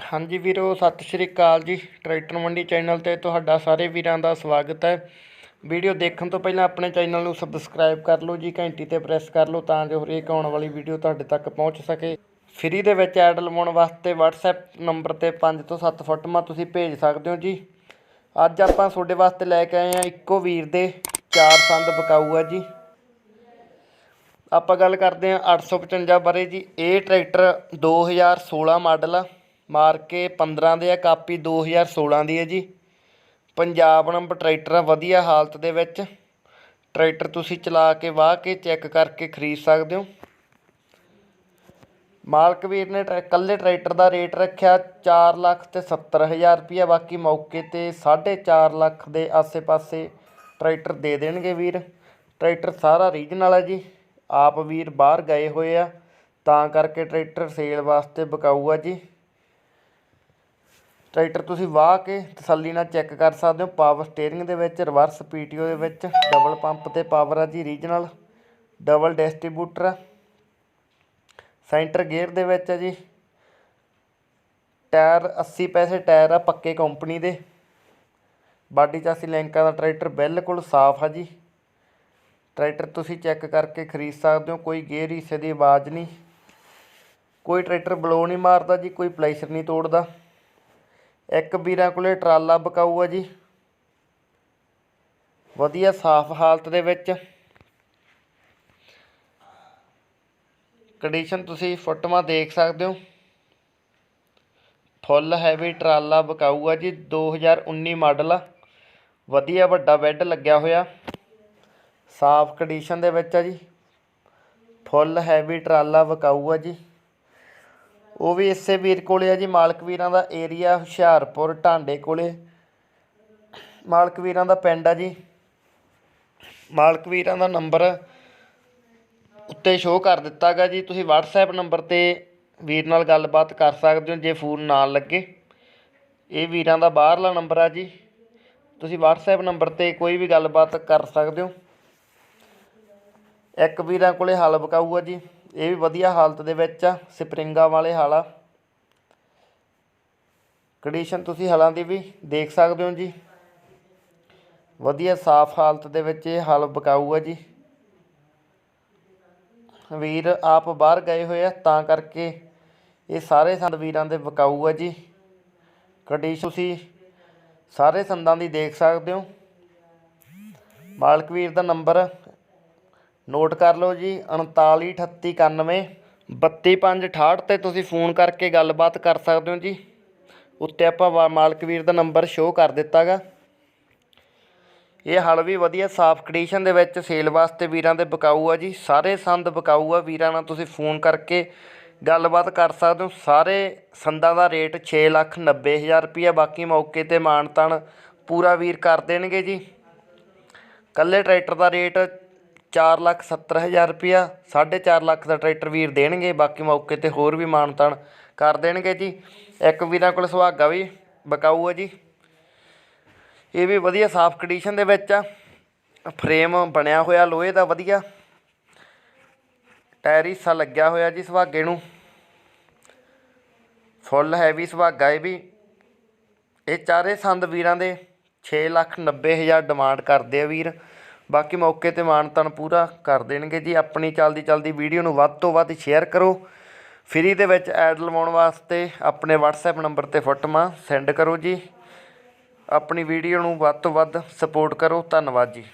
ਹਾਂਜੀ ਵੀਰੋ, ਸਤਿ ਸ਼੍ਰੀ ਅਕਾਲ ਜੀ। ਟਰੈਕਟਰ ਮੰਡੀ ਚੈਨਲ ਤੇ ਤੁਹਾਡਾ ਸਾਰੇ ਵੀਰਾਂ ਦਾ ਸਵਾਗਤ ਹੈ। ਵੀਡੀਓ ਦੇਖਣ ਤੋਂ ਪਹਿਲਾਂ ਆਪਣੇ ਚੈਨਲ ਨੂੰ ਸਬਸਕ੍ਰਾਈਬ ਕਰ ਲਓ ਜੀ, ਘੰਟੀ ਤੇ ਪ੍ਰੈਸ ਕਰ ਲਓ ਤਾਂ ਜੋ ਹਰੇਕ ਆਉਣ ਵਾਲੀ ਵੀਡੀਓ ਤੁਹਾਡੇ ਤੱਕ ਪਹੁੰਚ ਸਕੇ। ਫ੍ਰੀ ਦੇ ਵਿੱਚ ਐਡ ਲਵਾਉਣ ਵਾਸਤੇ WhatsApp ਨੰਬਰ ਤੇ 5 ਤੋਂ 7 ਫੋਟੋਆਂ ਤੁਸੀਂ ਭੇਜ ਸਕਦੇ ਹੋ ਜੀ। ਅੱਜ ਆਪਾਂ ਤੁਹਾਡੇ ਵਾਸਤੇ ਲੈ ਕੇ ਆਏ ਹਾਂ ਇੱਕੋ ਵੀਰ ਦੇ ਚਾਰ ਸੰਦ ਬਕਾਊ ਆ ਜੀ। ਆਪਾਂ ਗੱਲ ਕਰਦੇ ਹਾਂ 855 ਬਾਰੇ ਜੀ। ਇਹ ਟਰੈਕਟਰ 2016 ਮਾਡਲ ਆ। ਮਾਰ ਕੇ 15 ਦੇ ਆ, ਕਾਪੀ 2016 ਦੀ ਹੈ ਜੀ। ਪੰਜਾਬ ਨੰਬਰ ਟਰੈਕਟਰ ਆ, ਵਧੀਆ ਹਾਲਤ ਦੇ ਵਿੱਚ। ਟਰੈਕਟਰ ਤੁਸੀਂ ਚਲਾ ਕੇ, ਵਾਹ ਕੇ ਚੈੱਕ ਕਰਕੇ ਖਰੀਦ ਸਕਦੇ ਹੋ। ਮਾਲਕ ਵੀਰ ਨੇ ਟਰੈ- ਇਕੱਲੇ ਟਰੈਕਟਰ ਦਾ ਰੇਟ ਰੱਖਿਆ 4 ਲੱਖ ਤੇ 70 ਹਜ਼ਾਰ ਰੁਪਈਆ ਬਾਕੀ ਮੌਕੇ ਤੇ 4.5 ਲੱਖ ਦੇ ਆਸੇ-ਪਾਸੇ ਟਰੈਕਟਰ ਦੇ ਦੇਣਗੇ ਵੀਰ। ਟਰੈਕਟਰ ਸਾਰਾ ਰੀਜਨਲ ਹੈ ਜੀ। ਆਪ ਵੀਰ ਬਾਹਰ ਗਏ ਹੋਏ ਆ, ਤਾਂ ਕਰਕੇ ਟਰੈਕਟਰ ਸੇਲ ਵਾਸਤੇ ਬਕਾਊ ਆ ਜੀ। ਟਰੈਕਟਰ ਤੁਸੀਂ ਵਾਹ ਕੇ ਤਸੱਲੀ ਨਾਲ ਚੈੱਕ ਕਰ ਸਕਦੇ ਹੋ। ਪਾਵਰ ਸਟੀਅਰਿੰਗ ਦੇ ਵਿੱਚ, ਰਿਵਰਸ ਪੀਟੀਓ ਦੇ ਵਿੱਚ, ਡਬਲ ਪੰਪ ਤੇ ਪਾਵਰ ਆ ਜੀ ਰੀਜਨਲ, ਡਬਲ ਡਿਸਟ੍ਰੀਬਿਊਟਰ ਆ ਸੈਂਟਰ ਗੇਅਰ ਦੇ ਵਿੱਚ ਹੈ ਜੀ। ਟਾਇਰ 80 ਪੈਸੇ ਟਾਇਰ ਆ ਪੱਕੇ ਕੰਪਨੀ ਦੇ। ਬਾਡੀ ਚਾਸੀ ਲੈਂਕਾਂ ਦਾ ਟਰੈਕਟਰ ਬਿਲਕੁਲ ਸਾਫ਼ ਆ ਜੀ। ਟਰੈਕਟਰ ਤੁਸੀਂ ਚੈੱਕ ਕਰਕੇ ਖਰੀਦ ਸਕਦੇ ਹੋ, ਕੋਈ ਗੇਅਰ ਹਿੱਸੇ ਦੀ ਆਵਾਜ਼ ਨਹੀਂ। ਕੋਈ ਟਰੈਕਟਰ ਬਲੋ ਨਹੀਂ ਮਾਰਦਾ ਜੀ, ਕੋਈ ਪਲੇਸ਼ਰ ਨਹੀਂ ਤੋੜਦਾ। ਇੱਕ ਵੀਰਾਂ ਕੋਲੇ ਟਰਾਲਾ ਬਕਾਊ ਆ ਜੀ। ਵਧੀਆ ਸਾਫ਼ ਹਾਲਤ ਦੇ ਵਿੱਚ। ਕੰਡੀਸ਼ਨ ਤੁਸੀਂ ਫੋਟੋਆਂ ਦੇਖ ਸਕਦੇ ਹੋ। ਫੁੱਲ ਹੈਵੀ ਟਰਾਲਾ ਬਕਾਊ ਆ ਜੀ 2019 ਮਾਡਲ ਆ। ਵਧੀਆ ਵੱਡਾ ਬੈੱਡ ਲੱਗਿਆ ਹੋਇਆ। ਸਾਫ਼ ਕੰਡੀਸ਼ਨ ਦੇ ਵਿੱਚ ਆ ਜੀ। ਫੁੱਲ ਹੈਵੀ ਟਰਾਲਾ ਬਕਾਊ ਆ ਜੀ। ਉਹ ਵੀ ਇਸੇ ਵੀਰ ਕੋਲੇ ਆ ਜੀ, ਮਾਲਕ ਵੀਰਾਂ ਦਾ ਏਰੀਆ ਹੁਸ਼ਿਆਰਪੁਰ, ਢਾਂਡੇ ਕੋਲੇ। ਮਾਲਕ ਵੀਰਾਂ ਦਾ ਪਿੰਡ ਆ ਜੀ। ਮਾਲਕ ਵੀਰਾਂ ਦਾ ਨੰਬਰ ਉੱਤੇ ਸ਼ੋਅ ਕਰ ਦਿੱਤਾ ਗਾ ਜੀ। ਤੁਸੀਂ WhatsApp ਨੰਬਰ ਤੇ ਵੀਰ ਨਾਲ ਗੱਲਬਾਤ ਕਰ ਸਕਦੇ ਹੋ, ਜੇ ਫੋਨ ਨਾ ਲੱਗੇ। ਇਹ ਵੀਰਾਂ ਦਾ ਬਾਹਰਲਾ ਨੰਬਰ ਆ ਜੀ। ਤੁਸੀਂ WhatsApp ਨੰਬਰ ਤੇ ਕੋਈ ਵੀ ਗੱਲਬਾਤ ਕਰ ਸਕਦੇ ਹੋ। ਇੱਕ ਵੀਰਾਂ ਕੋਲੇ ਹਲ ਬਕਾਊ ਆ ਜੀ। ਇਹ ਵੀ ਵਧੀਆ ਹਾਲਤ ਦੇ ਵਿੱਚ ਆ, ਸਪਰਿੰਗਾਂ ਵਾਲੇ ਹਲ ਆ। ਕੰਡੀਸ਼ਨ ਤੁਸੀਂ ਹਲਾਂ ਦੀ ਵੀ ਦੇਖ ਸਕਦੇ ਹੋ ਜੀ। ਵਧੀਆ ਸਾਫ਼ ਹਾਲਤ ਦੇ ਵਿੱਚ ਇਹ ਹਲ ਬਕਾਊ ਆ ਜੀ। ਵੀਰ ਆਪ ਬਾਹਰ ਗਏ ਹੋਏ ਆ, ਤਾਂ ਕਰਕੇ ਇਹ ਸਾਰੇ ਸੰਦ ਵੀਰਾਂ ਦੇ ਬਕਾਊ ਆ ਜੀ। ਕੰਡੀਸ਼ਨ ਤੁਸੀਂ ਸਾਰੇ ਸੰਦਾਂ ਦੀ ਦੇਖ ਸਕਦੇ ਹੋ। ਮਾਲਕ ਵੀਰ ਦਾ ਨੰਬਰ ਨੋਟ ਕਰ ਲਓ ਜੀ 393891 32568 ਤੇ ਤੁਸੀਂ ਫੋਨ ਕਰਕੇ ਗੱਲਬਾਤ ਕਰ ਸਕਦੇ ਹੋ ਜੀ। ਉੱਤੇ ਆਪਾਂ ਵਾ- ਮਾਲਕ ਵੀਰ ਦਾ ਨੰਬਰ ਸ਼ੋਅ ਕਰ ਦਿੱਤਾਗਾ। ਇਹ ਹਲ ਵੀ ਵਧੀਆ, ਸਾਫ਼ ਕੰਡੀਸ਼ਨ ਦੇ ਵਿੱਚ ਸੇਲ ਵਾਸਤੇ ਵੀਰਾਂ ਦੇ ਬਕਾਊ ਆ ਜੀ। ਸਾਰੇ ਸੰਦ ਬਕਾਊ ਆ, ਵੀਰਾਂ ਨਾਲ ਤੁਸੀਂ ਫੋਨ ਕਰਕੇ ਗੱਲਬਾਤ ਕਰ ਸਕਦੇ ਹੋ। ਸਾਰੇ ਸੰਦਾਂ ਦਾ ਰੇਟ 6 ਲੱਖ 90 ਹਜ਼ਾਰ ਰੁਪਈਆ, ਬਾਕੀ ਮੌਕੇ ਤੇ ਮਾਨਤਨ ਪੂਰਾ ਵੀਰ ਕਰ ਦੇਣਗੇ ਜੀ। ਕੱਲੇ ਟਰੈਕਟਰ ਦਾ ਰੇਟ ਚਾਰ ਲੱਖ 70 ਹਜ਼ਾਰ ਰੁਪਈਆ 4.5 ਲੱਖ ਦਾ ਟਰੈਕਟਰ ਵੀਰ ਦੇਣਗੇ, ਬਾਕੀ ਮੌਕੇ ਤੇ ਹੋਰ ਵੀ ਮਾਣ ਤਾਣ ਕਰ ਦੇਣਗੇ ਜੀ। ਇੱਕ ਵੀਰਾਂ ਕੋਲ ਸੁਹਾਗਾ ਵੀ ਬਕਾਊ ਆ ਜੀ। ਇਹ ਵੀ ਵਧੀਆ ਸਾਫ਼ ਕੰਡੀਸ਼ਨ ਦੇ ਵਿੱਚ ਆ। ਫਰੇਮ ਬਣਿਆ ਹੋਇਆ, ਲੋਹੇ ਦਾ ਵਧੀਆ। ਟਾਇਰ ਹਿੱਸਾ ਲੱਗਿਆ ਹੋਇਆ ਜੀ ਸੁਹਾਗੇ ਨੂੰ। ਫੁੱਲ ਹੈਵੀ ਸੁਹਾਗਾ ਇਹ ਵੀ। ਇਹ ਚਾਰੇ ਸੰਦ ਵੀਰਾਂ ਦੇ 6 ਲੱਖ 90 ਹਜ਼ਾਰ ਡਿਮਾਂਡ ਕਰਦੇ ਆ ਵੀਰ। ਬਾਕੀ ਮੌਕੇ ਤੇ ਮਾਣ ਮਾਨਤਨ ਪੂਰਾ ਕਰ ਦੇਣਗੇ ਜੀ। ਆਪਣੀ ਚੱਲਦੀ ਚੱਲਦੀ ਵੀਡੀਓ ਨੂੰ ਵੱਧ ਤੋਂ ਵੱਧ ਸ਼ੇਅਰ ਕਰੋ। ਫ੍ਰੀ ਦੇ ਵਿੱਚ ਐਡ ਲਵਾਉਣ ਵਾਸਤੇ ਆਪਣੇ WhatsApp ਨੰਬਰ ਤੇ ਫੋਟੋਆਂ ਸੈਂਡ ਕਰੋ ਜੀ। ਆਪਣੀ ਵੀਡੀਓ ਨੂੰ ਵੱਧ ਤੋਂ ਵੱਧ ਸਪੋਰਟ ਕਰੋ। ਧੰਨਵਾਦ ਜੀ।